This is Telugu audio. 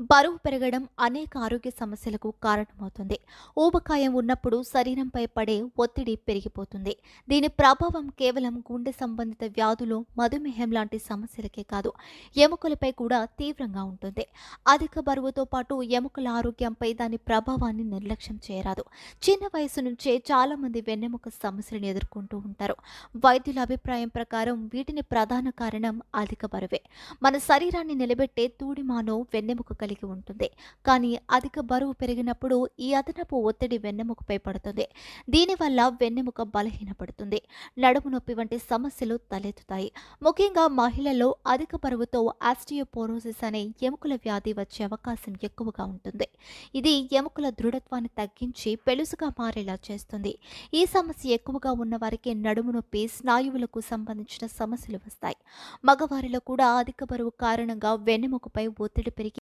బరువు పెరగడం అనేక ఆరోగ్య సమస్యలకు కారణమవుతుంది. ఊబకాయం ఉన్నప్పుడు శరీరంపై పడే ఒత్తిడి పెరిగిపోతుంది. దీని ప్రభావం కేవలం గుండె సంబంధిత వ్యాధులు మధుమేహం లాంటి సమస్యలకే కాదు ఎముకలపై కూడా తీవ్రంగా ఉంటుంది. అధిక బరువుతో పాటు ఎముకల ఆరోగ్యంపై దాని ప్రభావాన్ని నిర్లక్ష్యం చేయరాదు. చిన్న వయసు నుంచే చాలా మంది వెన్నెముక సమస్యలను ఎదుర్కొంటూ ఉంటారు. వైద్యుల అభిప్రాయం ప్రకారం వీటిని ప్రధాన కారణం అధిక బరువే. మన శరీరాన్ని నిలబెట్టే తూడిమాను వెన్నెముక కలిగి ఉంటుంది. కానీ అధిక బరువు పెరిగినప్పుడు ఈ అదనపు ఒత్తిడి వెన్నెముకపై పడుతుంది. దీనివల్ల వెన్నెముక బలహీనపడుతుంది. నడుము నొప్పి వంటి సమస్యలు తలెత్తుతాయి. ముఖ్యంగా మహిళల్లో అధిక బరువుతో ఆస్టియోపోరోసిస్ అనే ఎముకల వ్యాధి వచ్చే అవకాశం ఎక్కువగా ఉంటుంది. ఇది ఎముకల దృఢత్వాన్ని తగ్గించి పెలుసుగా మారేలా చేస్తుంది. ఈ సమస్య ఎక్కువగా ఉన్న వారికి నడుము నొప్పి స్నాయువులకు సంబంధించిన సమస్యలు వస్తాయి. మగవారిలో కూడా అధిక బరువు కారణంగా వెన్నెముకపై ఒత్తిడి పెరిగి